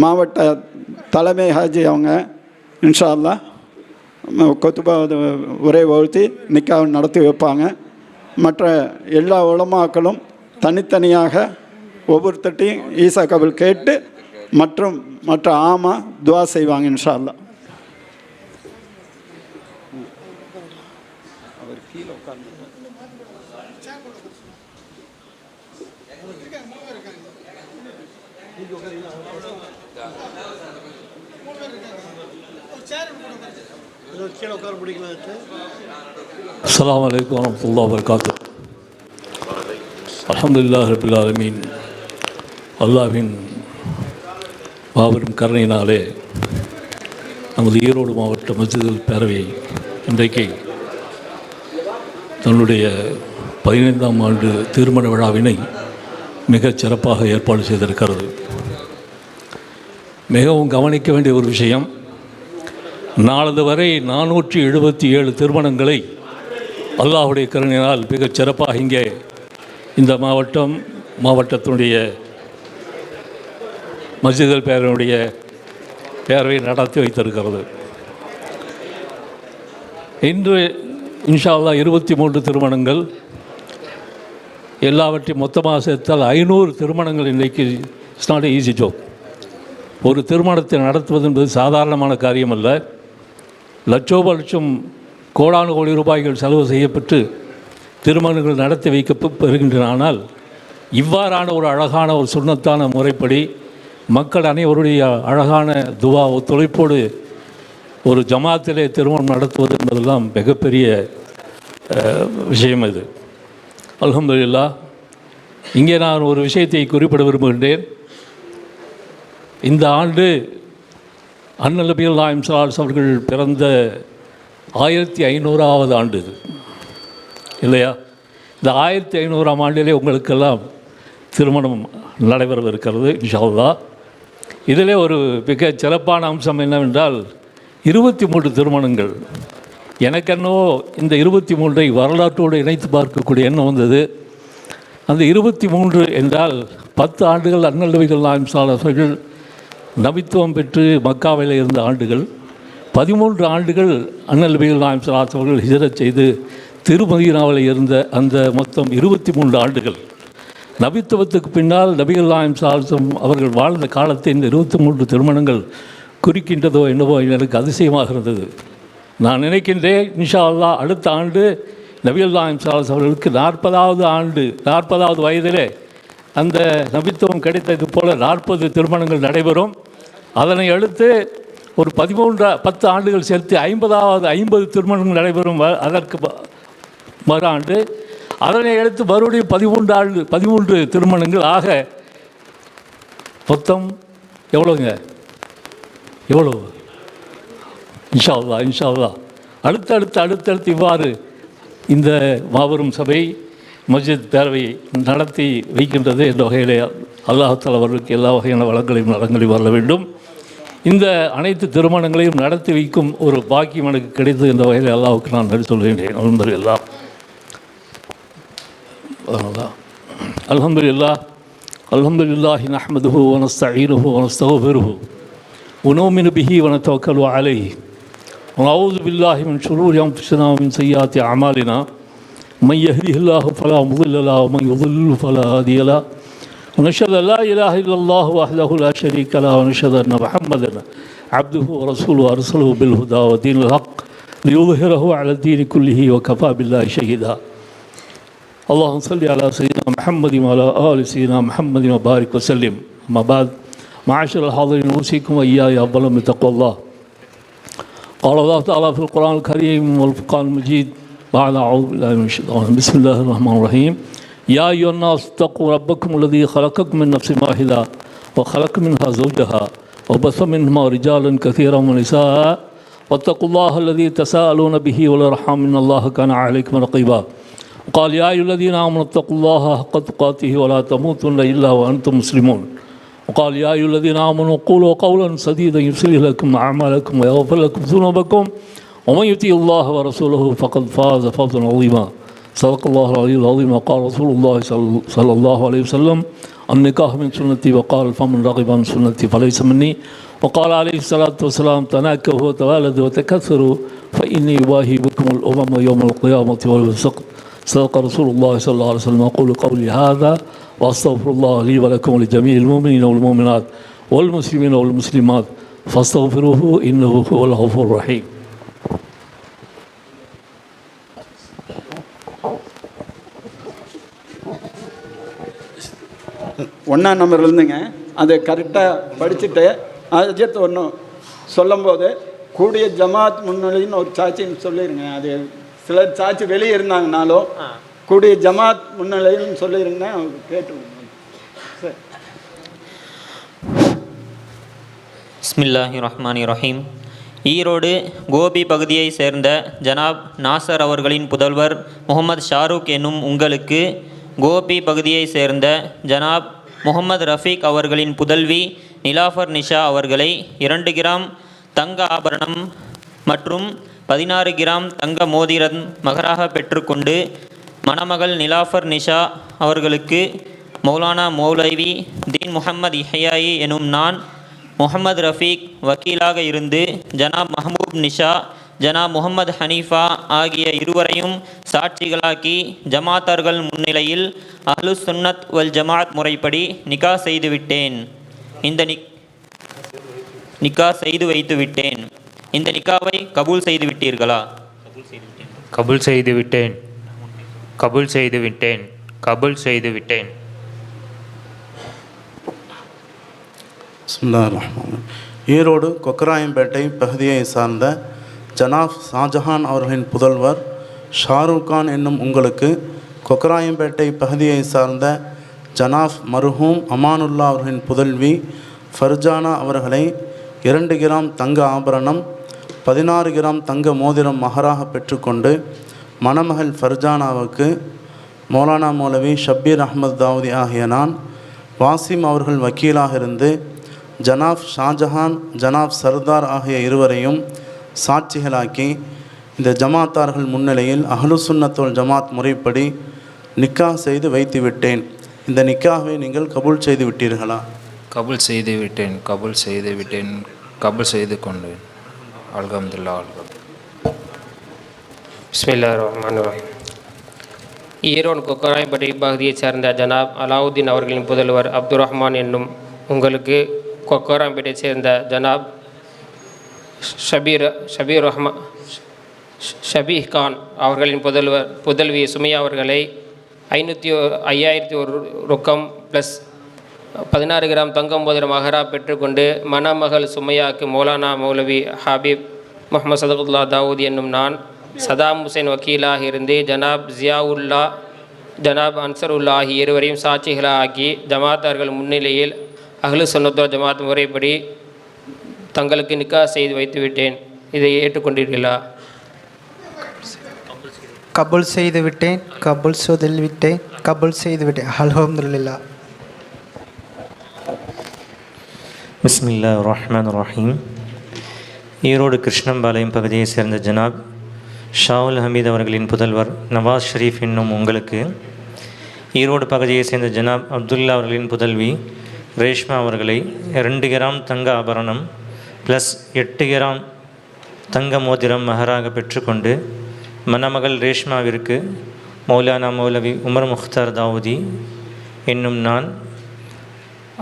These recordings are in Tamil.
மாவட்ட தலைமை ஹாஜி அவங்க இன்ஷா அல்லாஹ் கொத்துபா உரை வகுத்தி நிக்காவை நடத்தி வைப்பாங்க. மற்ற எல்லா உலமாக்களும் தனித்தனியாக ஒவ்வொருத்தட்டையும் ஈசா கபில் கேட்டு மற்றும் மற்ற ஆமா துவா செய்வாங்க இன்ஷா அஸ்லாம் வலைக்கம் வரமத்துல்லா வரகாத்து அலமதுல்லா ரபில் ஆலமீன். அல்லாஹ்வின் மாபெரும் கருணையினாலே நமது ஈரோடு மாவட்ட மஸ்ஜிதுல் பேரவை இன்றைக்கு தன்னுடைய பதினைந்தாம் ஆண்டு திருமண விழாவினை மிகச் சிறப்பாக ஏற்பாடு செய்திருக்கிறது. மிகவும் கவனிக்க வேண்டிய ஒரு விஷயம் நாளது வரை நானூற்றி எழுபத்தி ஏழு திருமணங்களை அல்லாஹுடைய கருணையினால் மிகச் சிறப்பாக இங்கே இந்த மாவட்டம் மாவட்டத்தினுடைய மஸ்ஜிதல் பேரனுடைய பேரவை நடத்தி வைத்திருக்கிறது. இன்று இன்ஷால்லா இருபத்தி மூன்று திருமணங்கள். எல்லாவற்றையும் மொத்தமாக சேர்த்தால் ஐநூறு திருமணங்கள் இன்றைக்கு இட்ஸ் நாட் ஈஸி ஜோக் ஒரு திருமணத்தை நடத்துவது என்பது சாதாரணமான காரியம் அல்ல லட்சோப லட்சம் கோடானு கோடி ரூபாய்கள் செலவு செய்யப்பட்டு திருமணங்கள் நடத்தி வைக்கப்படுகின்றன ஆனால் இவ்வாறான ஒரு அழகான ஒரு சுண்ணத்தான முறைப்படி மக்கள் அனைவருடைய அழகான துவா ஒத்துழைப்போடு ஒரு ஜமாத்திலே திருமணம் நடத்துவது என்பதெல்லாம் மிகப்பெரிய விஷயம் இது அல்ஹம்துலில்லாஹ் இங்கே நான் ஒரு விஷயத்தை குறிப்பிட விரும்புகின்றேன். இந்த ஆண்டு அன்னலபியல் நாயம் சார்ஸ் அவர்கள் பிறந்த ஆயிரத்தி ஐநூறாவது ஆண்டு இது. இல்லையா? இந்த ஆயிரத்தி ஐநூறாம் ஆண்டிலே உங்களுக்கெல்லாம் திருமணம் நடைபெறவிருக்கிறது இன்ஷா அல்லாஹ் இதிலே ஒரு மிக சிறப்பான அம்சம் என்னவென்றால் இருபத்தி மூன்று திருமணங்கள். எனக்கென்னவோ இந்த இருபத்தி மூன்றை வரலாற்றோடு இணைத்து பார்க்கக்கூடிய எண்ணம் வந்தது. அந்த இருபத்தி மூன்று என்றால் பத்து ஆண்டுகள் அண்ணல் நாயம் சார் அவர்கள் நபித்துவம் பெற்று மக்காவில் இருந்த ஆண்டுகள் பதிமூன்று ஆண்டுகள் அண்ணல் நபிகள் நாயம் சலாஸ் அவர்கள் ஹிஜரத் செய்து திருமதீனாவில் இருந்த அந்த மொத்தம் இருபத்தி மூன்று ஆண்டுகள். நபித்துவத்துக்கு பின்னால் நபிகள் நாயம் சால்சம் அவர்கள் வாழ்ந்த காலத்தை இந்த இருபத்தி மூன்று திருமணங்கள் குறிக்கின்றதோ என்னவோ எனக்கு அதிசயமாக இருந்தது. நான் நினைக்கின்றேன் இன்ஷா அல்லாஹ் அடுத்த ஆண்டு நபிகள் நாயம் சால்ஸ் அவர்களுக்கு நாற்பதாவது ஆண்டு நாற்பதாவது வயதிலே அந்த நபித்துவம் கிடைத்தது போல நாற்பது திருமணங்கள் நடைபெறும். அதனை அடுத்து ஒரு பதிமூன்றா பத்து ஆண்டுகள் சேர்த்து ஐம்பதாவது ஐம்பது திருமணங்கள் நடைபெறும் வ- அதற்கு மறு ஆண்டு அதனை அடுத்து மறுபடியும் பதிமூன்று ஆண்டு பதிமூன்று திருமணங்கள். ஆக மொத்தம் எவ்வளோங்க எவ்வளோ இன்ஷா அல்லாஹ் அடுத்தடுத்து அடுத்தடுத்து இவ்வாறு இந்த மாபெரும் சபை மஸ்ஜித் பேரவை நடத்தி வைக்கின்றது என்ற வகையிலே அல்லாஹால அவர்களுக்கு எல்லா வகையான வளங்களையும் நலங்களையும் வரல வேண்டும் இந்த அனைத்து திருமணங்களையும் நடத்தி வைக்கும் ஒரு பாக்கியம் எனக்கு கிடைத்தது என்ற வகையில் அல்லாஹ்வுக்கு நான் நன்றி சொல்கின்றேன் அல்ஹம்து எல்லாம் الحمد لله الحمد لله نحمده ونستعينه ونستغفره ونؤمن به ونتوكل عليه ونعوذ بالله من شرور انفسنا ومن سيئات اعمالنا من يهده الله فلا مضل له ومن يضلل فلا هادي له ونشهد لا إله إلا الله وحده لا شريك له ونشهد أن محمدا عبده ورسوله ارسله بالهدى ودين الحق ليظهره على الدين كله وكفى بالله شهيدا. اللهم صل على سيدنا محمد وعلى آل سيدنا محمد وبارك وسلم. أما بعد معاشر الحاضرين أوصيكم وإياي أولا بتقوى الله. قال الله تعالى في القرآن الكريم والفقان المجيد بعد أعوذ بالله من الشيطان بسم الله الرحمن الرحيم. يا أيها الناس اتقوا ربكم الذي خلقكم من نفس واحدة وخلق منها زوجها وبث منهما رجالا كثيرا ونساء. واتقوا الله الذي تساءلون به والأرحام إن الله كان عليكم رقيبا. قال يا أيها الذين آمنوا اتقوا الله حق تقاته ولا تموتن إلا وأنتم مسلمون. وقال يا أيها الذين آمنوا قولوا قولا سديدا يصلح لكم أعمالكم ويغفر لكم ذنوبكم. ومن يطيع الله ورسوله فقد فاز فوزا عظيما. صدق الله العلي العظيم. وقال رسول الله صلى- الله عليه وسلم النكاح من سنتي وقال فمن رغب عن سنتي فليس مني. وقال عليه الصلاة والسلام تناكحوا وتوالدوا وتكثروا فإني أباهي بكم الأمم يوم القيامة والسقط صدق رسول الله صلى الله عليه وسلم. أقول قولي هذا وأستغفر الله لي ولكم ولجميع المؤمنين والمؤمنات والمسلمين والمسلمات. فاستغفروه إنه هو الغفور الرحيم. ஒன்றாம் நம்பர் இருந்துங்க. அதை கரெக்டாக படிச்சுட்டு அஜித் ஒன்று சொல்லும்போது கூடிய ஜமாத் முன்னிலைன்னு ஒரு சாட்சின்னு சொல்லிடுங்க அது சிலர் சாட்சி வெளியே இருந்தாங்கனாலும் கூடிய ஜமாத் முன்னிலைன்னு சொல்லிடுங்க அவங்க கேட்டு சரி. பிஸ்மில்லாஹி ரஹ்மானி ரஹீம் ஈரோடு கோபி பகுதியை சேர்ந்த ஜனாப் நாசர் அவர்களின் புதல்வர் முகமது ஷாருக் என்னும் உங்களுக்கு கோபி பகுதியை சேர்ந்த ஜனாப் முகமது ரஃபீக் அவர்களின் புதல்வி நிலாஃபர் நிஷா அவர்களை இரண்டு கிராம் தங்க ஆபரணம் மற்றும் பதினாறு கிராம் தங்க மோதிரம் மகராக பெற்றுக்கொண்டு மணமகள் நிலாஃபர் நிஷா அவர்களுக்கு மௌலானா மௌலவி தீன் முஹம்மது இஹயாயி எனும் நான் முகமது ரஃபீக் வக்கீலாக இருந்து ஜனாப் மஹமூப் நிஷா ஜனாப் முகமது ஹனீஃபா ஆகிய இருவரையும் சாட்சிகளாக்கி ஜமாத்தார்கள் முன்னிலையில் அஹ்லு சுன்னத் வல் ஜமாத் முறைப்படி நிகா செய்துவிட்டேன் இந்த நிக் நிக்கா செய்து வைத்து விட்டேன். இந்த நிக்காவை கபூல் செய்து விட்டீர்களா? கபுல் செய்து விட்டேன். கபுல் செய்து விட்டேன். கபுல் செய்து விட்டேன். ஈரோடு கொக்கராயம்பேட்டை பகுதியை சார்ந்த ஜனாப் ஷாஜஹான் அவர்களின் புதல்வர் ஷாருக் கான் என்னும் உங்களுக்கு கொக்கராயம்பேட்டை பகுதியை சார்ந்த ஜனாப் மர்ஹூம் அமானுல்லா அவர்களின் புதல்வி ஃபர்ஜானா அவர்களை இரண்டு கிராம் தங்க ஆபரணம் பதினாறு கிராம் தங்க மோதிரம் மகராக பெற்றுக்கொண்டு மணமகள் ஃபர்ஜானாவுக்கு மௌலானா மௌலவி ஷப்பீர் அஹமத் தாவூதி ஆகிய நான் வாசிம் அவர்கள் வக்கீலாக இருந்து ஜனாப் ஷாஜஹான் ஜனாப் சர்தார் ஆகிய இருவரையும் சாட்சிகளாக்கி இந்த ஜமாத்தார்கள் முன்னிலையில் அஹ்லு சுன்னத்துல் ஜமாத் முறைப்படி நிக்கா செய்து வைத்து விட்டேன் இந்த நிக்காவை நீங்கள் கபூல் செய்து விட்டீர்களா? கபுல் செய்து விட்டேன் கபுல் செய்து விட்டேன் கபுல் செய்து கொண்டேன். அல்ஹம்துல்லா அல்கம் பிஸ்மில்லா ரஹ்மான் ரஹீம். ஈரோடு கொக்கராயப்பட்டி பகுதியைச் சேர்ந்த ஜனாப் அலாவுதீன் அவர்களின் புதல்வர் அப்துல் ரஹ்மான் என்னும் உங்களுக்கு கொக்கராம்பேட்டையைச் சேர்ந்த ஜனாப் ஷபீர் ஷபீர் ரஹ்மா ஷபீஹ் கான் அவர்களின் புதல்வர் புதல்வி சுமையா அவர்களை ஐநூற்றி ஐயாயிரத்தி ஒரு ரொக்கம் ப்ளஸ் பதினாறு கிராம் தங்கம் போதிரம் மகரா பெற்றுக்கொண்டு மணமகள் சுமையாக்கு மௌலானா மௌலவி ஹாபிப் முகமது சதகுல்லா தாவூத் என்னும் நான் சதாம் ஹுசைன் வக்கீலாக இருந்து ஜனாப் ஜியாவுல்லா ஜனாப் அன்சருல்லா ஆகிய இருவரையும் சாட்சிகளாக ஆக்கி ஜமாத்தார்கள் முன்னிலையில் அகலு சுன்னத்தோ ஜமாத் முறைப்படி தங்களுக்கு நிக்கா செய்து வைத்து விட்டேன். இதை ஏற்றுக்கொண்டீர்களா? கபுல் செய்து விட்டேன். கபுல் செய்து விட்டேன். கபுல் செய்து விட்டேன். அல்ஹம்துலில்லாஹ். பிஸ்மில்லா ரஹ்மான் ரஹீம் ஈரோடு கிருஷ்ணம்பாளையம் பகுதியைச் சேர்ந்த ஜனாப் ஷாவுல் ஹமீத் அவர்களின் புதல்வர் நவாஸ் ஷரீஃப் என்னும் உங்களுக்கு ஈரோடு பகுதியைச் சேர்ந்த ஜனாப் அப்துல்லா அவர்களின் புதல்வி ரேஷ்மா அவர்களை ரெண்டு கிராம் தங்க ஆபரணம் ப்ளஸ் எட்டு கிராம் தங்க மோதிரம் மகராக பெற்றுக்கொண்டு மணமகள் ரேஷ்மாவிற்கு மௌலானா மௌலவி உமர் முக்தார் தாவூதி என்னும் நான்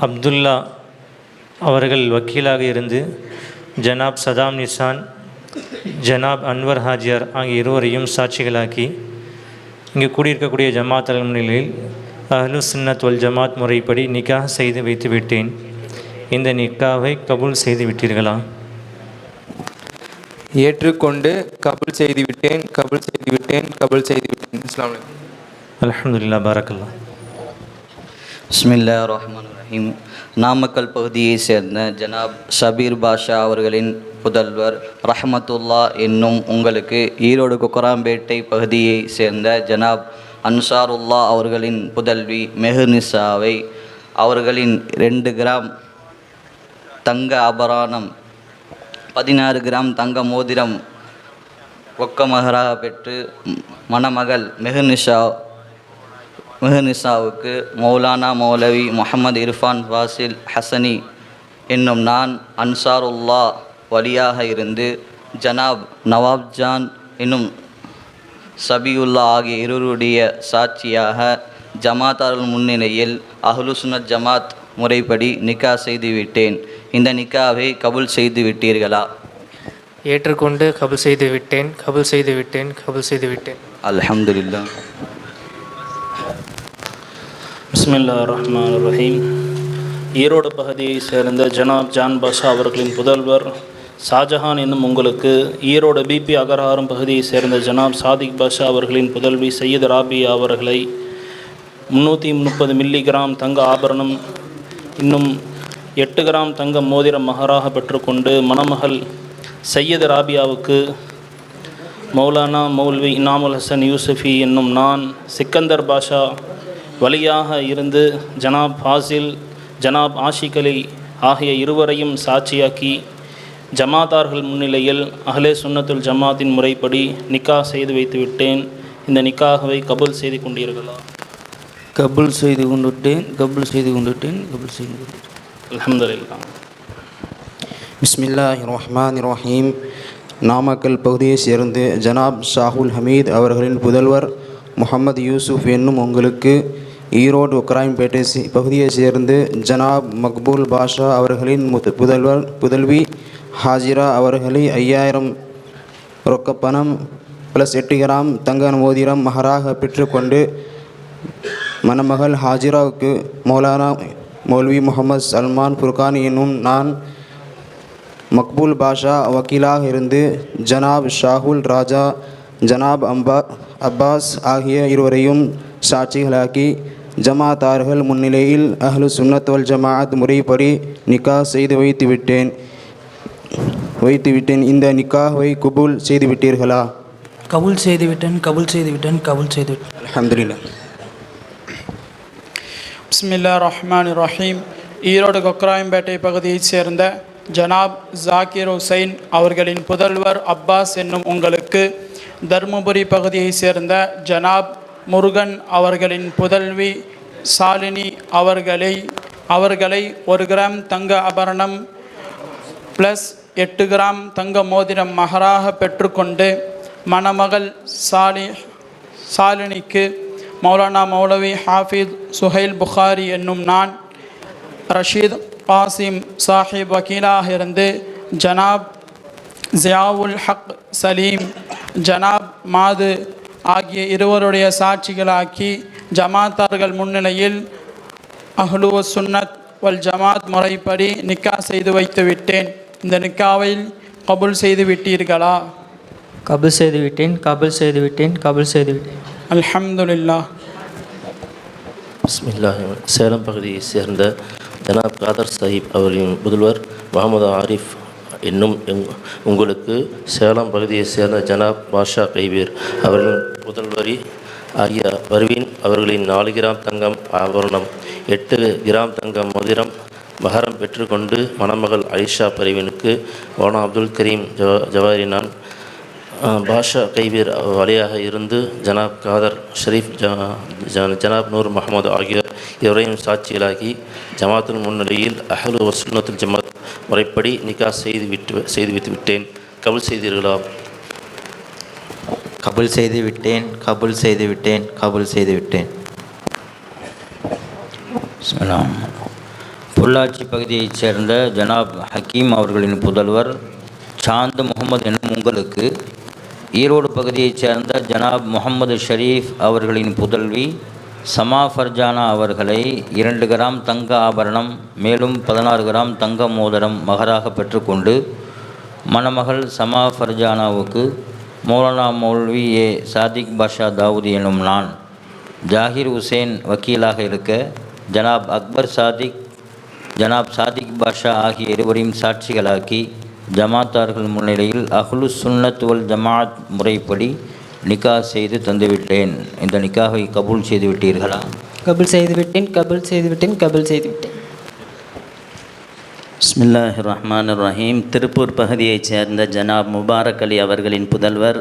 அப்துல்லா அவர்கள் வக்கீலாக இருந்து ஜனாப் சதாம் நிசான் ஜனாப் அன்வர் ஹாஜியார் ஆகிய இருவரையும் சாட்சிகளாக்கி இங்கு கூடியிருக்கக்கூடிய ஜமாத் முன்னிலையில் அஹ்லு சுன்னத் வல் ஜமாத் முறைப்படி நிக்காக செய்து வைத்து விட்டேன் இந்த நிக்காவை கபூல் செய்து விட்டீர்களா? ஏற்றுக்கொண்டு கபுல் செய்து விட்டேன் கபுல் செய்து விட்டேன் கபுல் செய்து விட்டேன். அஸ்ஸலாமு அலைக்கும். அல்ஹம்துலில்லா பாரக்கல்லா பிஸ்மில்லா ரஹ்மான் ரஹீம் நாமக்கல் பகுதியை சேர்ந்த ஜனாப் ஷபீர் பாஷா அவர்களின் புதல்வர் ரஹமத்துல்லா என்னும் உங்களுக்கு ஈரோடு குக்கராம்பேட்டை பகுதியை சேர்ந்த ஜனாப் அன்சாருல்லா அவர்களின் புதல்வி மெஹர்னிசாவை அவர்களின் ரெண்டு கிராம் தங்க ஆபரணம் பதினாறு கிராம் தங்க மோதிரம். ஒக்கமகராக பெற்று மணமகள் மெஹனிஷா மெஹனிஷாவுக்கு மௌலானா மௌலவி முகமது இர்ஃபான் வாசில் ஹசனி என்னும் நான் அன்சாருல்லா வழியாக இருந்து ஜனாப் நவாப் ஜான் என்னும் சபியுல்லா ஆகிய இருவருடைய சாட்சியாக ஜமாத்தார்கள் முன்னிலையில் அஹ்லுசுனத் ஜமாத் முறைப்படி நிக்கா செய்துவிட்டேன். இந்த நிக்காவை கபூல் செய்து விட்டீர்களா? ஏற்றுக்கொண்டு கபுல் செய்து விட்டேன் கபுல் செய்து விட்டேன் கபுல் செய்து விட்டேன். அல்ஹம்துலில்லாஹ். பிஸ்மில்லா ரஹ்மான் ரஹீம் ஈரோடு பகுதியைச் சேர்ந்த ஜனாப் ஜான் பாஷா அவர்களின் புதல்வர் ஷாஜஹான் என்னும் உங்களுக்கு ஈரோடு பிபி அகரஹாரம் பகுதியைச் சேர்ந்த ஜனாப் சாதிக் பாஷா அவர்களின் புதல்வி சையத் ராபியா அவர்களை முந்நூற்றி முப்பது மில்லி கிராம் தங்க ஆபரணம் இன்னும் எட்டு கிராம் தங்கம் மோதிரம் மகராக பெற்றுக்கொண்டு மணமகள் சையத் ராபியாவுக்கு மௌலானா மௌல்வி இனாமுல் ஹசன் யூசுஃபி என்னும் நான் சிக்கந்தர் பாஷா வழியாக இருந்து ஜனாப் ஃபாசில் ஜனாப் ஆஷிகலி ஆகிய இருவரையும் சாட்சியாக்கி ஜமாத்தார்கள் முன்னிலையில் அஹ்லே சுன்னத்துல் ஜமாத்தின் முறைப்படி நிக்கா செய்து வைத்து விட்டேன் இந்த நிக்காகவை கபுல் செய்து கொண்டீர்களா? கபுல் செய்து கொண்டுட்டேன் கபுல் செய்து கொண்டுட்டேன் கபுல் செய்து கொண்டுவிட்டேன் அல்ஹம்துலில்லாஹ். ரஹ்மான் ரஹீம் நாமக்கல் பகுதியைச் சேர்ந்து ஜனாப் ஷாகுல் ஹமீத் அவர்களின் புதல்வர் முகமது யூசுப் என்னும் உங்களுக்கு ஈரோடு உக்ராயம்பேட்டை சி- பகுதியைச் சேர்ந்து ஜனாப் மக்பூல் பாஷா அவர்களின் புதல்வர் புதல்வி ஹாஜிரா அவர்களை ஐயாயிரம் ரொக்கப்பணம் ப்ளஸ் எட்டு கிராம் தங்க மோதிரம் மகராக பெற்றுக்கொண்டு மணமகள் ஹாஜிராவுக்கு மௌலானா மௌல்வி முகமது சல்மான் ஃபுர்கான் என்னும் நான் மக்பூல் பாஷா வக்கீலாக இருந்து ஜனாப் ஷாகுல் ராஜா ஜனாப் அம்பா அப்பாஸ் ஆகிய இருவரையும் சாட்சிகளாக்கி ஜமாத்தார்கள் முன்னிலையில் அஹ்லு சுன்னத் வல் ஜமாஅத் முறைப்படி நிக்கா செய்து வைத்து விட்டேன். வைத்து விட்டேன். இந்த நிக்காவை குபூல் செய்து விட்டீர்களா? கபூல் செய்து விட்டேன் கபூல் செய்து விட்டேன் கபூல் செய்து விட்டேன். அல்ஹம்துலில்லாஹ். பிஸ்மில்லா ரஹ்மான் ரஹீம் ஈரோடு கொக்ராயம்பேட்டை பகுதியைச் சேர்ந்த ஜனாப் ஜாகிர் ஹுசைன் அவர்களின் புதல்வர் அப்பாஸ் என்னும் உங்களுக்கு தருமபுரி பகுதியைச் சேர்ந்த ஜனாப் முருகன் அவர்களின் புதல்வி சாலினி அவர்களை அவர்களை ஒரு கிராம் தங்க ஆபரணம் ப்ளஸ் எட்டு கிராம் தங்க மோதிரம் மகராக பெற்றுக்கொண்டு மணமகள் சாலி சாலினிக்கு மௌலானா மௌலவி ஹாஃபித் சுஹைல் புகாரி என்னும் நான் ரஷீத் காசிம் சாஹிப் வக்கீலாக இருந்து ஜனாப் ஜியாவுல் ஹக் சலீம் ஜனாப் மாது ஆகிய இருவருடைய சாட்சிகளாக்கி ஜமாத்தார்கள் முன்னிலையில் அஹ்லு சுன்னத் வல் ஜமாத் முறைப்படி நிக்கா செய்து வைத்து விட்டேன். இந்த நிக்காவில் கபுல் செய்து விட்டீர்களா? கபுல் செய்து விட்டேன் கபுல் செய்து விட்டேன் கபுல் செய்து விட்டேன். அல்ஹம்துலில்லாஹ். பிஸ்மில்லா சேலம் பகுதியை சேர்ந்த ஜனாப் காதர் சாஹிப் அவர்களின் புதல்வர் முகமது ஆரிஃப் என்னும் எங் உங்களுக்கு சேலம் பகுதியை சேர்ந்த ஜனாப் பாஷா கைவீர் அவர்களின் புதல்வரி ஆகிய பர்வீன் அவர்களின் நாலு கிராம் தங்கம் ஆபரணம் எட்டு கிராம் தங்கம் மதுரம் மகரம் பெற்றுக்கொண்டு மணமகள் ஐஷா பரிவினுக்கு ஓனா அப்துல் கரீம் ஜவ ஜவாரினான் பாஷா கைவீர் வழியாக இருந்து ஜனாப் காதர் ஷரீஃப் ஜனாப் நூர் முகமது ஆகியோர் இவரையும் சாட்சிகளாகி ஜமாத்தின் முன்னிலையில் அஹ்லு வசுன்னத்துல் ஜமாத் முறைப்படி நிக்கா செய்து விட்டு செய்து வைத்து விட்டேன். கபுல் செய்தீர்களா கபுல் செய்து விட்டேன் கபுல் செய்து விட்டேன் கபுல் செய்து விட்டேன். பொள்ளாச்சி பகுதியைச் சேர்ந்த ஜனாப் ஹக்கீம் அவர்களின் புதல்வர் சாந்த் முகமது எனும் உங்களுக்கு ஈரோடு பகுதியைச் சேர்ந்த ஜனாப் முகமது ஷரீஃப் அவர்களின் புதல்வி சமா ஃபர்ஜானா அவர்களை இரண்டு கிராம் தங்க ஆபரணம் மேலும் பதினாறு கிராம் தங்க மோதிரம் மகராக பெற்றுக்கொண்டு மணமகள் சமா ஃபர்ஜானாவுக்கு மௌலானா மௌல்வி ஏ. சாதிக் பாஷா தாவூதி எனும் நான் ஜாகிர் ஹுசேன் வக்கீலாக இருக்க ஜனாப் அக்பர் சாதிக் ஜனாப் சாதிக் பாஷா ஆகிய இருவரையும் சாட்சிகளாக்கி ஜமாத்தார்கள் முன்னிலையில் அஹ்லு சுன்னத் வல் ஜமாத் முறைப்படி நிக்கா செய்து தந்துவிட்டேன். இந்த நிக்காவை கபூல் செய்து விட்டீர்களா? கபூல் செய்து விட்டேன் கபூல் செய்து விட்டேன் கபூல் செய்து விட்டேன். பிஸ்மில்லாஹ் ரஹ்மான் ரஹீம் திருப்பூர் பகுதியைச் சேர்ந்த ஜனாப் முபாரக் அலி அவர்களின் புதல்வர்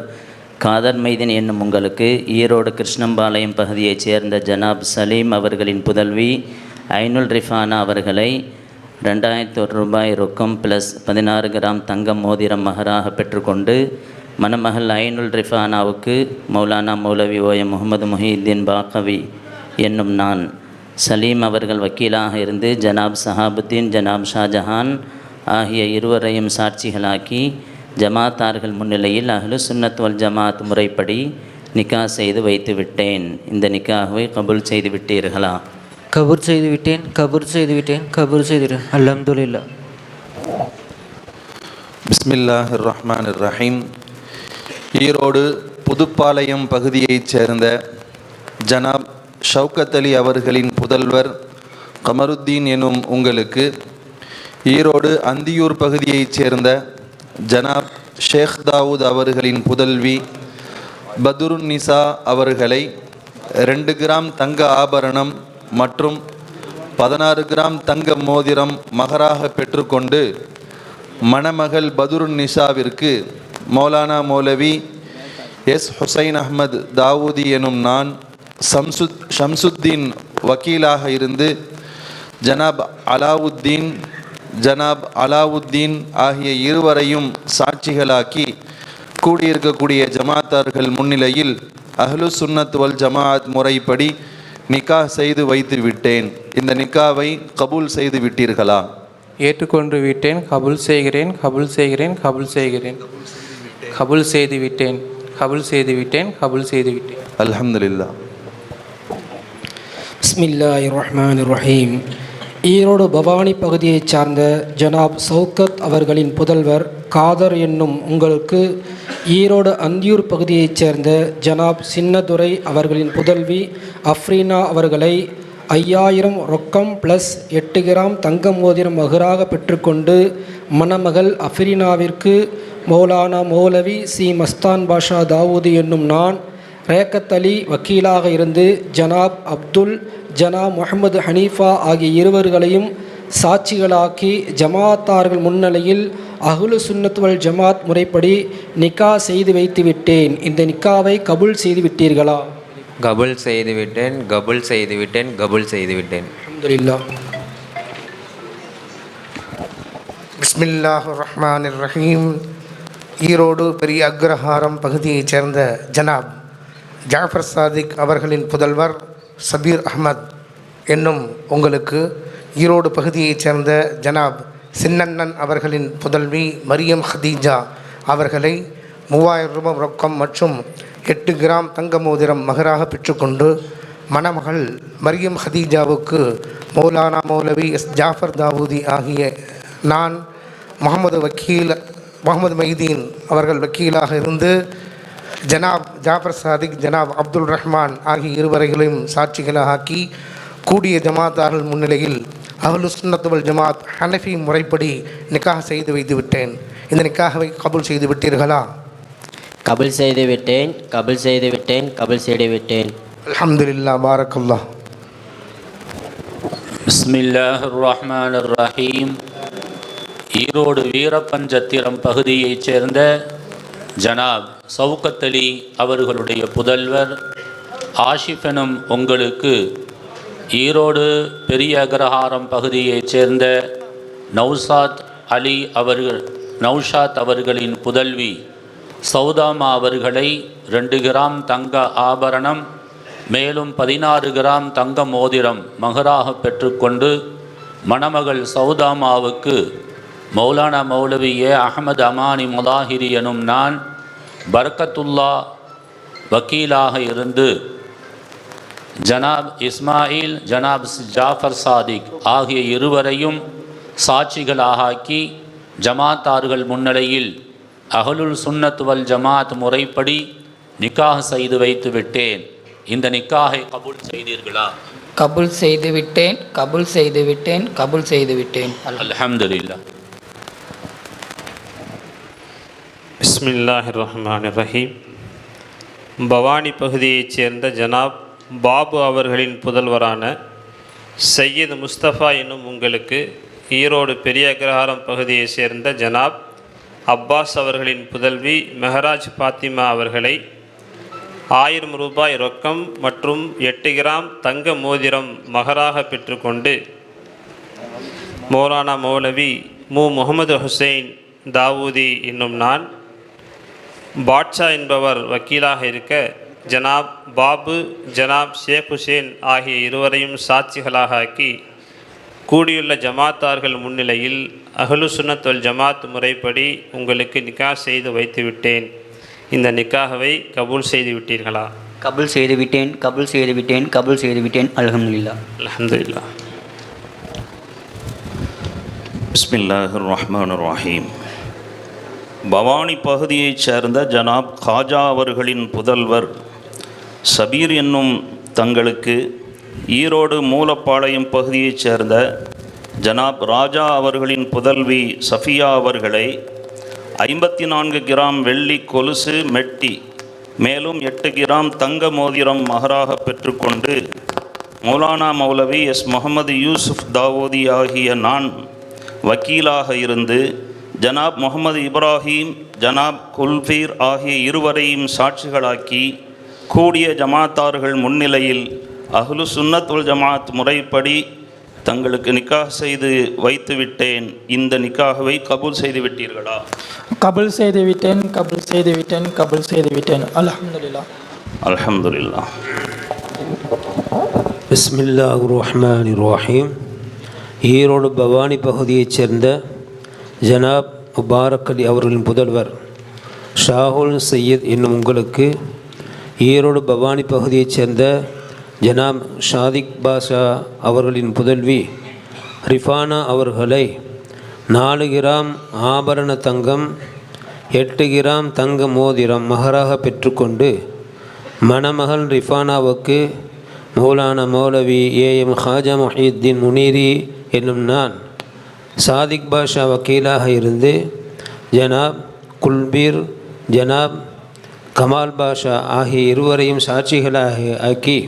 காதர் மைதீன் என்னும் உங்களுக்கு ஈரோடு கிருஷ்ணம்பாளையம் பகுதியைச் சேர்ந்த ஜனாப் சலீம் அவர்களின் புதல்வி ஐனுல் ரிஃபானா அவர்களை ரெண்டாயிரத்தி ஒரு ரூபாய் ரொக்கம் ப்ளஸ் பதினாறு கிராம் தங்கம் மோதிரம் மகராக பெற்றுக்கொண்டு மணமகள் ஐனுல் ரிஃபானாவுக்கு மௌலானா மௌலவி ஓயம் முகமது முஹீத்தீன் பாகவி என்னும் நான். சலீம் அவர்கள் வக்கீலாக இருந்து ஜனாப் சஹாபுத்தீன் ஜனாப் ஷாஜஹான் ஆகிய இருவரையும் சாட்சிகளாக்கி ஜமாத்தார்கள் முன்னிலையில் அஹ்லு சுன்னத் வல் ஜமாத் முறைப்படி நிக்கா செய்து வைத்து விட்டேன் இந்த நிக்காவை கபூல் செய்து விட்டீர்களா கபூர் செய்து விட்டேன் கபூர் செய்து விட்டேன் கபூர் செய்துவிட்டேன். அல்ஹம்துலில்லாஹ் பிஸ்மில்லாஹ் ரஹ்மான் ரஹீம் ஈரோடு புதுப்பாளையம் பகுதியைச் சேர்ந்த ஜனாப் ஷவுகத் அலி அவர்களின் புதல்வர் கமருத்தீன் எனும் உங்களுக்கு ஈரோடு அந்தியூர் பகுதியைச் சேர்ந்த ஜனாப் ஷேக் தாவூத் அவர்களின் புதல்வி பதுருன் நிசா அவர்களை ரெண்டு கிராம் தங்க ஆபரணம் மற்றும் பதினாறு கிராம் தங்க மோதிரம் மகராக பெற்றுக்கொண்டு மணமகள் பதுருன் நிஷாவிற்கு மௌலானா மௌலவி எஸ் ஹுசைன் அஹ்மத் தாவூதி எனும் நான் சம்சுத் ஷம்சுத்தீன் வக்கீலாக இருந்து ஜனாப் அலாவுத்தீன் ஜனாப் அலாவுத்தீன் ஆகிய இருவரையும் சாட்சிகளாக்கி கூடியிருக்கக்கூடிய ஜமாத்தார்கள் முன்னிலையில் அஹ்லு சுன்னத் வல் ஜமாஅத் முறைப்படி நிக்கா செய்து வைத்து விட்டேன். இந்த நிக்காவை கபூல் செய்து விட்டீர்களா? ஏற்றுக்கொண்டு விட்டேன். கபுல் செய்கிறேன். கபுல் செய்கிறேன். கபுல் செய்கிறேன். கபுல் செய்து விட்டேன். கபுல் செய்து விட்டேன். கபுல் செய்து விட்டேன். அல்ஹம்துலில்லாஹ். பிஸ்மில்லாஹி ரஹ்மான் ரஹீம் ஈரோடு பவானி பகுதியைச் சார்ந்த ஜனாப் சௌகத் அவர்களின் புதல்வர் காதர் என்னும் உங்களுக்கு ஈரோடு அந்தியூர் பகுதியைச் சேர்ந்த ஜனாப் சின்னதுரை அவர்களின் புதல்வி அஃப்ரீனா அவர்களை ஐயாயிரம் ரொக்கம் ப்ளஸ் எட்டு கிராம் தங்க மோதிரம் மகராக பெற்றுக்கொண்டு மணமகள் அஃப்ரீனாவிற்கு மௌலானா மௌலவி சி. மஸ்தான் பாஷா தாவூது என்னும் நான் ரேக்கத் அலி வக்கீலாக இருந்து ஜனாப் அப்துல் ஜனாப் முகமது ஹனீஃபா ஆகிய இருவர்களையும் சாட்சிகளாக்கி ஜமாத்தார்கள் முன்னிலையில் அஹ்லு சுன்னத் வல் ஜமாத் முறைப்படி நிக்கா செய்து வைத்து விட்டேன். இந்த நிக்காவை கபூல் செய்து விட்டீர்களா? கபுல் செய்து விட்டேன் கபுல் செய்து விட்டேன் கபுல் செய்து விட்டேன். அல்ஹம்துலில்லாஹ் பிஸ்மில்லாஹ் ரஹ்மான் ரஹீம். ஈரோடு பெரிய அக்ரஹாரம் பகுதியைச் சேர்ந்த ஜனாப் ஜாஃபர் சாதிக் அவர்களின் புதல்வர் சபீர் அஹ்மத் என்னும் உங்களுக்கு ஈரோடு பகுதியைச் சேர்ந்த ஜனாப் சின்னண்ணன் அவர்களின் புதல்வி மரியம் ஹதீஜா அவர்களை மூவாயிரம் ரூபாய் ரொக்கம் மற்றும் எட்டு கிராம் தங்க மோதிரம் மகராக பெற்றுக்கொண்டு மணமகள் மரியம் ஹதீஜாவுக்கு மௌலானா மௌலவி எஸ் ஜாஃபர் தாவூதி ஆகிய நான் முகமது வக்கீல் முகமது மைதீன் அவர்கள் வக்கீலாக இருந்து ஜனாப் ஜாஃபர் சாதிக் ஜனாப் அப்துல் ரஹ்மான் ஆகிய இருவரைகளையும் சாட்சிகளாக ஆக்கி கூடிய ஜமாத்தார்கள் முன்னிலையில் அஹ்லு சுன்னத்துவல் ஜமாத் ஹனஃபி முறைப்படி நிக்காஹ் செய்து வைத்து விட்டேன். இந்த நிக்காகவை கபூல் செய்து விட்டீர்களா? கபுல் செய்து விட்டேன் கபுல் செய்து விட்டேன் கபுல் செய்து விட்டேன். அல்ஹம்துலில்லா பாரக்கல்லா பிஸ்மில்லாஹ் ரஹ்மான் ரஹீம் ஈரோடு வீரப்பஞ்சத்திரம் பகுதியைச் சேர்ந்த ஜனாப் சவுகத் அலி அவர்களுடைய புதல்வர் ஆஷிஃப் எனும் உங்களுக்கு ஈரோடு பெரிய அக்ரஹாரம் பகுதியைச் சேர்ந்த நௌசாத் அலி அவர்கள் நௌஷாத் அவர்களின் புதல்வி சௌதாமா அவர்களை ரெண்டு கிராம் தங்க ஆபரணம் மேலும் பதினாறு கிராம் தங்க மோதிரம் மகராக பெற்றுக்கொண்டு மணமகள் சௌதாமாவுக்கு மௌலானா மௌலவி ஏ. அகமது அமானி முதாஹிரி எனும் நான் பர்கத்துல்லா வக்கீலாக இருந்து ஜனாப் இஸ்மாயில் ஜனாப் ஜாஃபர் சாதிக் ஆகிய இருவரையும் சாட்சிகளாக ஜமாத்தார்கள் முன்னிலையில் அகலுல் சுன்னத் வல் ஜமாத் முறைப்படி நிக்காஹ் செய்து வைத்து விட்டேன். இந்த நிக்காஹை கபூல் செய்தீர்களா? கபுல் செய்து விட்டேன் கபுல் செய்து விட்டேன் கபுல் செய்து விட்டேன். அல்ஹம்துலில்லாஹ். பிஸ்மில்லாஹிர் ரஹீம். பவானி பகுதியைச் சேர்ந்த ஜனாப் பாபு அவர்களின் புதல்வரான சையீத் முஸ்தபா என்னும் உங்களுக்கு ஈரோடு பெரிய அக்ரஹாரம் பகுதியைச் சேர்ந்த ஜனாப் அப்பாஸ் அவர்களின் புதல்வி மெஹராஜ் பாத்திமா அவர்களை ஆயிரம் ரூபாய் ரொக்கம் மற்றும் எட்டு கிராம் தங்க மோதிரம் மகராக பெற்றுக்கொண்டு மௌலானா மௌலவி மு. முகமது ஹுசைன் தாவூதி என்னும் நான் பாட்ஷா என்பவர் வக்கீலாக இருக்க ஜனாப் பாபு ஜனாப் ஷேக் ஹுசேன் ஆகிய இருவரையும் சாட்சிகளாக ஆக்கி கூடியுள்ள ஜமாத்தார்கள் முன்னிலையில் வல் ஜமாத் முறைப்படி உங்களுக்கு நிக்கா செய்து வைத்துவிட்டேன் இந்த நிக்காகவை கபூல் செய்து விட்டீர்களா? கபுல் செய்து விட்டேன் கபுல் செய்து விட்டேன் கபுல் செய்து விட்டேன். அல்ஹம்துலில்லா. அல்ஹம்துலில்லா. பிஸ்மில்லாஹ் ரஹ்மான் ரஹீம் பவானி பகுதியைச் சேர்ந்த ஜனாப் காஜா அவர்களின் புதல்வர் சபீர் என்னும் தங்களுக்கு ஈரோடு மூலப்பாளையம் பகுதியைச் சேர்ந்த ஜனாப் ராஜா அவர்களின் புதல்வி சஃபியா அவர்களை ஐம்பத்தி நான்கு கிராம் வெள்ளி கொலுசு மெட்டி மேலும் எட்டு கிராம் தங்க மோதிரம் மகராக பெற்றுக்கொண்டு மௌலானா மௌலவி எஸ். முகமது யூசுப் தாவூதி ஆகிய நான் வக்கீலாக இருந்து ஜனாப் முகமது இப்ராஹீம் ஜனாப் குல்பீர் ஆகிய இருவரையும் சாட்சிகளாக்கி கூடிய ஜமாத்தார்கள் முன்னிலையில் அஹ்லு சுன்னத்துல் ஜமாத் முறைப்படி தங்களுக்கு நிக்காஹ் செய்து வைத்துவிட்டேன். இந்த நிக்காகவை கபூல் செய்து விட்டீர்களா? கபுல் செய்து விட்டேன் கபுல் செய்து விட்டேன் கபுல் செய்து விட்டேன். அல்ஹம்துலில்லா. அல்ஹம்துலில்லா. பிஸ்மில்லாஹ் ரஹ்மான் ரஹீம் ஈரோடு பவானி பகுதியைச் சேர்ந்த ஜனாப் முபாரக் அலி அவர்களின் புதல்வர் ஷாகுல் சையத் என்னும் உங்களுக்கு ஈரோடு பவானி பகுதியைச் சேர்ந்த ஜனாப் ஷாதிக் பாஷா அவர்களின் புதல்வி ரிஃபானா அவர்களை நாலு கிராம் ஆபரண தங்கம் எட்டு கிராம் தங்க மோதிரம் மகராக பெற்றுக்கொண்டு மணமகள் ரிஃபானாவுக்கு மௌலான மௌலவி ஏ எம் ஹாஜா மொஹீத்தீன் முனீரி என்னும் நான் சாதிக் பாஷா வக்கீலாக இருந்து ஜனாப் குல்பீர் ஜனாப் கமால் பாஷா ஆகிய இருவரையும் சாட்சிகளாக ஆக்கி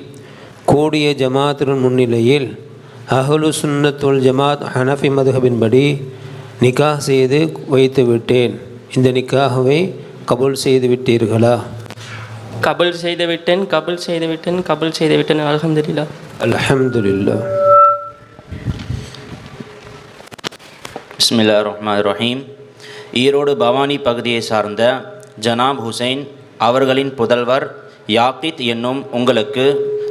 கூடிய ஜமாத்தின் முன்னிலையில் அஹ்லு சுன்னத்துல் ஜமாத் ஹனஃபி மதுஹபின்படி நிக்காஹ் செய்து வைத்து விட்டேன். இந்த நிக்காகவை கபூல் செய்து விட்டீர்களா? கபுல் செய்து விட்டேன் கபுல் செய்து விட்டேன் கபுல் செய்து விட்டேன். அல்ஹம்துலில்லா அல்ஹம்துலில்லா பிஸ்மில்லா ரஹ்மான் ரஹீம். ஈரோடு பவானி பகுதியை சார்ந்த ஜனாப் ஹுசைன் அவர்களின் புதல்வர் யாக்கித் என்னும் உங்களுக்கு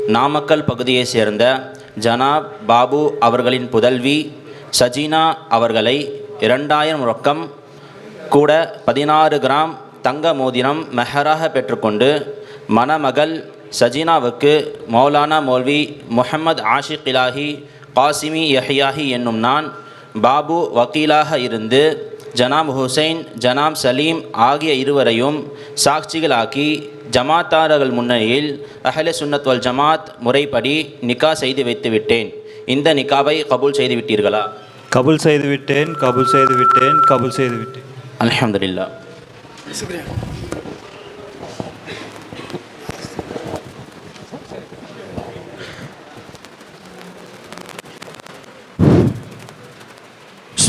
நாமக்கல் பகுதியைச் சேர்ந்த ஜனாப் பாபு அவர்களின் புதல்வி சஜீனா அவர்களை இரண்டாயிரம் ரொக்கம் கூட பதினாறு கிராம் தங்க மோதிரம் மெஹராக பெற்றுக்கொண்டு மணமகள் சஜீனாவுக்கு மௌலானா மௌல்வி முஹம்மது ஆஷிக் இலாஹி காசிமி யஹியாஹி என்னும் நான் பாபு வக்கீலாக இருந்து ஜனாப் ஹுசைன் ஜனாப் சலீம் ஆகிய இருவரையும் சாட்சிகளாக்கி ஜமாத்தாரர்கள் முன்னிலையில் அஹ்ல சுன்னத் வல் ஜமாத் முறைப்படி நிக்கா செய்து வைத்து விட்டேன் இந்த நிக்காவை கபூல் செய்து விட்டீர்களா கபூல் செய்து விட்டேன் கபூல் செய்து விட்டேன் கபூல் செய்து விட்டேன் அல்ஹம்துலில்லா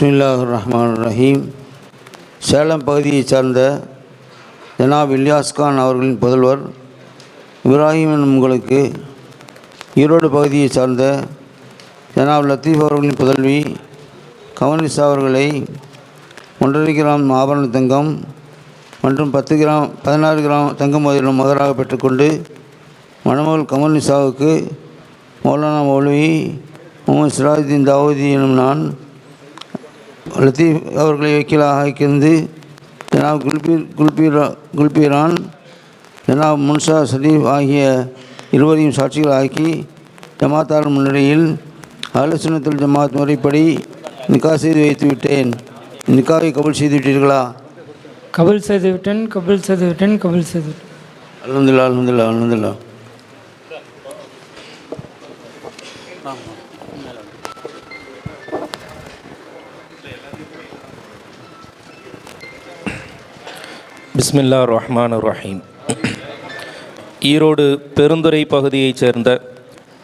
பிஸ்மில்லா ரஹ்மான் ரஹீம் சேலம் பகுதியைச் சார்ந்த ஜனாப் இல்யாஸ் கான் அவர்களின் புதல்வர் இப்ராஹிம் எனும் உங்களுக்கு ஈரோடு பகுதியைச் சார்ந்த ஜனாப் லத்தீஃப் அவர்களின் புதல்வி கமலிசா அவர்களை ஒன்றரை கிராம் ஆபரண தங்கம் மற்றும் பத்து கிராம் பதினாறு கிராம் தங்கம் முதலும் மகராக பெற்றுக்கொண்டு மணமகள் கமல்நிசாவுக்கு மௌலானா மௌலவி முகமது சிராஜுதீன் தாவூதி எனும் நான் லத்தீப் அவர்களை வக்கீலாக ஆக்கியிருந்து ஜனாப் குல்பீர் குல்பீரா குல்பீரான் ஜனாப் முன்ஷா சலீப் ஆகிய இருவரையும் சாட்சிகள் ஆக்கி ஜமாத்தார் முன்னிலையில் ஆலோசனத்தில் ஜமாத் முறைப்படி நிக்கா செய்து வைத்து விட்டேன். நிக்காவை கபூல் செய்து விட்டீர்களா? கபுல் செய்து விட்டேன் கபுல் செய்து விட்டேன் கபுல் செய்து விட்டேன். அல்ஹம்துலில்லாஹ் அல்ஹம்துலில்லாஹ். பிஸ்மில்லா ரஹ்மான் ரஹீம் ஈரோடு பெருந்துறை பகுதியைச் சேர்ந்த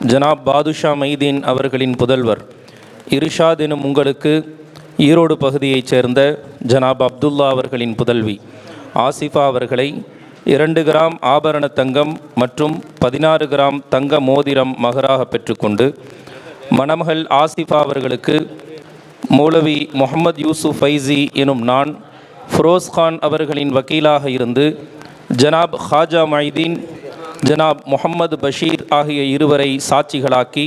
ஜனாப் பாதுஷா மைதீன் அவர்களின் புதல்வர் இர்ஷாத் எனும் உங்களுக்கு ஈரோடு பகுதியைச் சேர்ந்த ஜனாப் அப்துல்லா அவர்களின் புதல்வி ஆசிஃபா அவர்களை இரண்டு கிராம் ஆபரண தங்கம் மற்றும் பதினாறு கிராம் தங்க மோதிரம் மகராக பெற்றுக்கொண்டு மணமகள் ஆசிஃபா அவர்களுக்கு மௌலவி முகமது யூசுஃப் ஃபைசி எனும் நான் ஃபிரோஸ் கான் அவர்களின் வக்கீலாக இருந்து ஜனாப் ஹாஜா மைதீன் ஜனாப் முகமது பஷீர் ஆகிய இருவரை சாட்சிகளாக்கி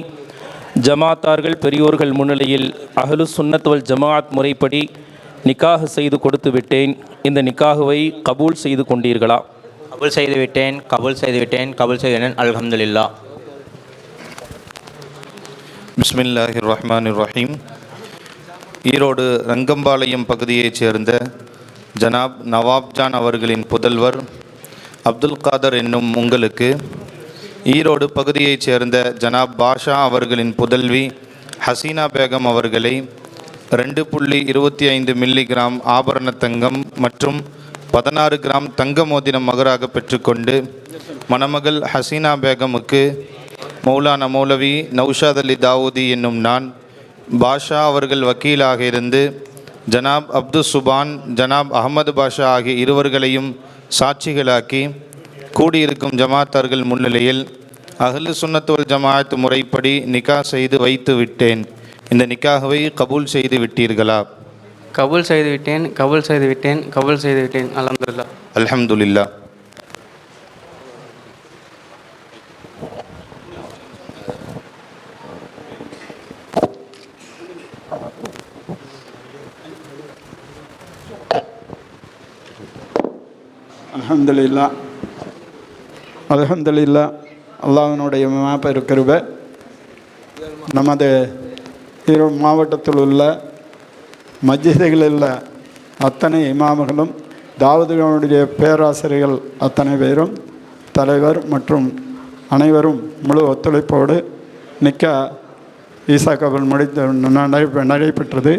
ஜமாத்தார்கள் பெரியோர்கள் முன்னிலையில் அஹ்லு சுன்னத் வல் ஜமாஅத் முறைப்படி நிக்காஹ் செய்து கொடுத்து விட்டேன். இந்த நிக்காஹுவை கபூல் செய்து கொண்டீர்களா? கபூல் செய்து விட்டேன் கபூல் செய்து விட்டேன் கபூல் செய்து விட்டேன் அல்ஹம்துலில்லா. பிஸ்மில்லாஹிர் ரஹ்மானிர் ரஹீம். ஈரோடு ரங்கம்பாளையம் பகுதியைச் சேர்ந்த ஜனாப் நவாப்ஜான் அவர்களின் புதல்வர் அப்துல் காதர் என்னும் உங்களுக்கு ஈரோடு பகுதியைச் சேர்ந்த ஜனாப் பாஷா அவர்களின் புதல்வி ஹசீனா பேகம் அவர்களை ரெண்டு புள்ளி இருபத்தி ஐந்து மில்லி கிராம் ஆபரண தங்கம் மற்றும் பதினாறு கிராம் தங்க மோதிரம் மகராக பெற்றுக்கொண்டு மணமகள் ஹசீனா பேகமுக்கு மௌலானா மௌலவி நௌஷாத் அலி தாவூதி என்னும் நான் பாஷா அவர்கள் வக்கீலாக இருந்து ஜனாப் அப்து சுபான் ஜனாப் அகமது பாஷா ஆகிய இருவர்களையும் சாட்சிகளாக்கி கூடியிருக்கும் ஜமாத்தார்கள் முன்னிலையில் அஹ்லு சுன்னத்துவல் ஜமாஅத் முறைப்படி நிக்கா செய்து வைத்து விட்டேன். இந்த நிக்காகவை கபூல் செய்து விட்டீர்களா? கபூல் செய்து விட்டேன் கபூல் செய்து விட்டேன் கபூல் செய்து விட்டேன். அல்ஹம்துலில்லாஹ். அல்ஹம்துலில்லா அல்ஹம்துலில்லா. அல்ஹம்துலில்லா அல்லாஹ்வினுடைய மாபெரும் நமது ஈரோடு மாவட்டத்தில் உள்ள மஸ்ஜிதுகளில் உள்ள அத்தனை இமாம்களும் தாவதுகளுடைய பேராசிரியர்கள் அத்தனை பேரும் தலைவர் மற்றும் அனைவரும் முழு ஒத்துழைப்போடு நிக்கா ஈசா கபல் முடித்து நடை நடைபெற்றது.